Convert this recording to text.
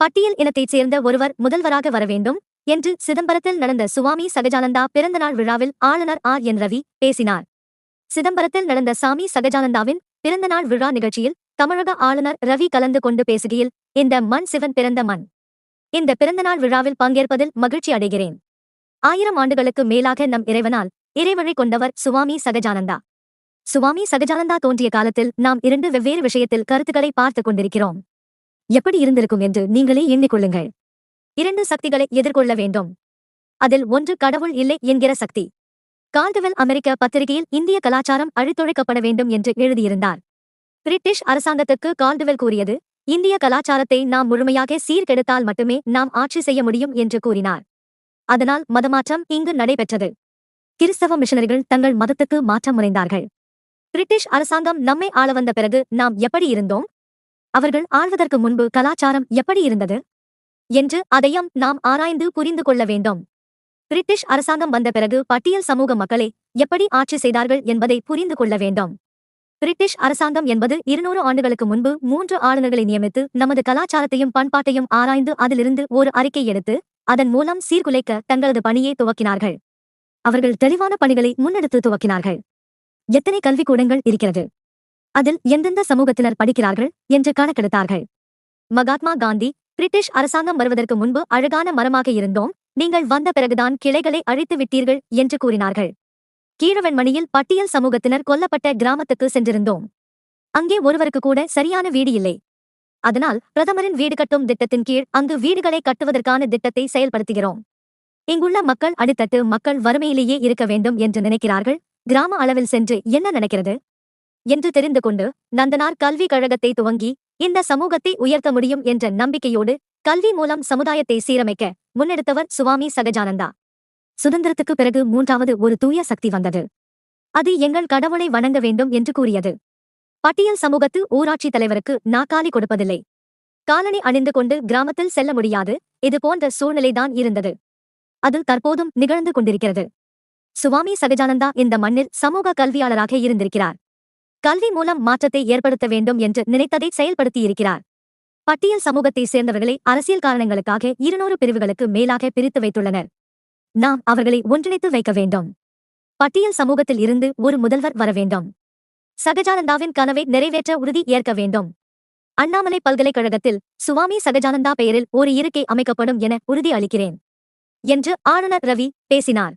பட்டியல் இனத்தைச் சேர்ந்த ஒருவர் முதல்வராக வர வேண்டும் என்று சிதம்பரத்தில் நடந்த சுவாமி சகஜானந்தா பிறந்தநாள் விழாவில் ஆளுநர் ஆர். என். ரவி பேசினார். சிதம்பரத்தில் நடந்த சாமி சகஜானந்தாவின் பிறந்தநாள் விழா நிகழ்ச்சியில் தமிழக ஆளுநர் ரவி கலந்து கொண்டு பேசுகையில் இந்த மண் சிவன் பிறந்த மண். இந்த பிறந்தநாள் விழாவில் பங்கேற்பதில் மகிழ்ச்சி அடைகிறேன். ஆயிரம் ஆண்டுகளுக்கு மேலாக நம் இறைவனால் இறைவழி கொண்டவர் சுவாமி சகஜானந்தா. சுவாமி சகஜானந்தா தோன்றிய காலத்தில் நாம் இரண்டு வெவ்வேறு விஷயத்தில் கருத்துக்களை பார்த்துக் கொண்டிருக்கிறோம். எப்படி இருந்திருக்கும் என்று நீங்களே எண்ணிக்கொள்ளுங்கள். இரண்டு சக்திகளை எதிர்கொள்ள வேண்டும். அதில் ஒன்று கடவுள் இல்லை என்கிற சக்தி. கால்டுவெல் அமெரிக்க பத்திரிகையில் இந்திய கலாச்சாரம் அழித்தொழிக்கப்பட வேண்டும் என்று எழுதியிருந்தார். பிரிட்டிஷ் அரசாங்கத்துக்கு கால்டுவெல் கூறியது இந்திய கலாச்சாரத்தை நாம் முழுமையாக சீர்கெடுத்தால் மட்டுமே நாம் ஆட்சி செய்ய முடியும் என்று கூறினார். அதனால் மதமாற்றம் இங்கு நடைபெற்றது. கிறிஸ்தவ மிஷனரிகள் தங்கள் மதத்துக்கு மாற்றம் முறைந்தார்கள் பிரிட்டிஷ் அரசாங்கம் நம்மை ஆள வந்த பிறகு நாம் எப்படி இருந்தோம்? அவர்கள் ஆள்வதற்கு முன்பு கலாச்சாரம் எப்படி இருந்தது? என்று அதையும் நாம் ஆராய்ந்து புரிந்து கொள்ள வேண்டும். பிரிட்டிஷ் அரசாங்கம் வந்த பிறகு பட்டியல் சமூக மக்களை எப்படி ஆட்சி செய்தார்கள் என்பதை புரிந்து கொள்ள வேண்டும். பிரிட்டிஷ் அரசாங்கம் என்பது இருநூறு ஆண்டுகளுக்கு முன்பு மூன்று ஆளுநர்களை நியமித்து நமது கலாச்சாரத்தையும் பண்பாட்டையும் ஆராய்ந்து அதிலிருந்து ஒரு அறிக்கை எடுத்து அதன் மூலம் சீர்குலைக்க தங்களது பணியை துவக்கினார்கள். அவர்கள் தெளிவான பணிகளை முன்னெடுத்து துவக்கினார்கள். எத்தனை கல்விக்கூடங்கள் இருக்கிறது? அதில் எந்தெந்த சமூகத்தினர் படிக்கிறார்கள் என்று கணக்கெடுத்தார்கள். மகாத்மா காந்தி பிரிட்டிஷ் அரசாங்கம் வருவதற்கு முன்பு அழகான மரமாக இருந்தோம் நீங்கள் வந்த பிறகுதான் கிளைகளை அழித்து விட்டீர்கள் என்று கூறினார்கள். கீழவெண்மணியில் பட்டியல் சமூகத்தினர் கொல்லப்பட்ட கிராமத்துக்கு சென்றிருந்தோம். அங்கே ஒருவருக்கு கூட சரியான வீடு இல்லை. அதனால் பிரதமரின் வீடு கட்டும் திட்டத்தின் கீழ் அங்கு வீடுகளை கட்டுவதற்கான திட்டத்தை செயல்படுத்துகிறோம். இங்குள்ள மக்கள் அடித்தட்டு மக்கள் வறுமையிலேயே இருக்க வேண்டும் என்று நினைக்கிறார்கள். கிராம அளவில் சென்று என்ன நடக்கிறது? என்று தெரிந்து கொண்டு நந்தனார் கல்வி கழகத்தை துவங்கி இந்த சமூகத்தை உயர்த்த முடியும் என்ற நம்பிக்கையோடு கல்வி மூலம் சமுதாயத்தை சீரமைக்க முன்னெடுத்தவர் சுவாமி சகஜானந்தா. சுதந்திரத்துக்கு பிறகு மூன்றாவது ஒரு தூய சக்தி வந்தது. அது எங்கள் கடவுளை வணங்க வேண்டும் என்று கூறியது. பட்டியல் சமூகத்து ஊராட்சி தலைவருக்கு நாக்காலி கொடுப்பதில்லை. காலணி அணிந்து கொண்டு கிராமத்தில் செல்ல முடியாது இது போன்ற சூழ்நிலைதான் இருந்தது. அது தற்போதும் நிகழ்ந்து கொண்டிருக்கிறது. சுவாமி சகஜானந்தா இந்த மண்ணில் சமூக கல்வியாளராக இருந்திருக்கிறார். கல்வி மூலம் மாற்றத்தை ஏற்படுத்த வேண்டும் என்று நினைத்ததை செயல்படுத்தியிருக்கிறார். பட்டியல் சமூகத்தை சேர்ந்தவர்களை அரசியல் காரணங்களுக்காக இருநூறு பிரிவுகளுக்கு மேலாக பிரித்து வைத்துள்ளனர். நாம் அவர்களை ஒன்றிணைத்து வைக்க வேண்டும். பட்டியல் சமூகத்தில் இருந்து ஒரு முதல்வர் வர வேண்டும். சகஜானந்தாவின் கனவை நிறைவேற்ற உறுதி ஏற்க வேண்டும். அண்ணாமலை பல்கலைக்கழகத்தில் சுவாமி சகஜானந்தா பெயரில் ஒரு இருக்கை அமைக்கப்படும் என உறுதி அளிக்கிறேன். என்று ஆளுநர் ரவி பேசினார்.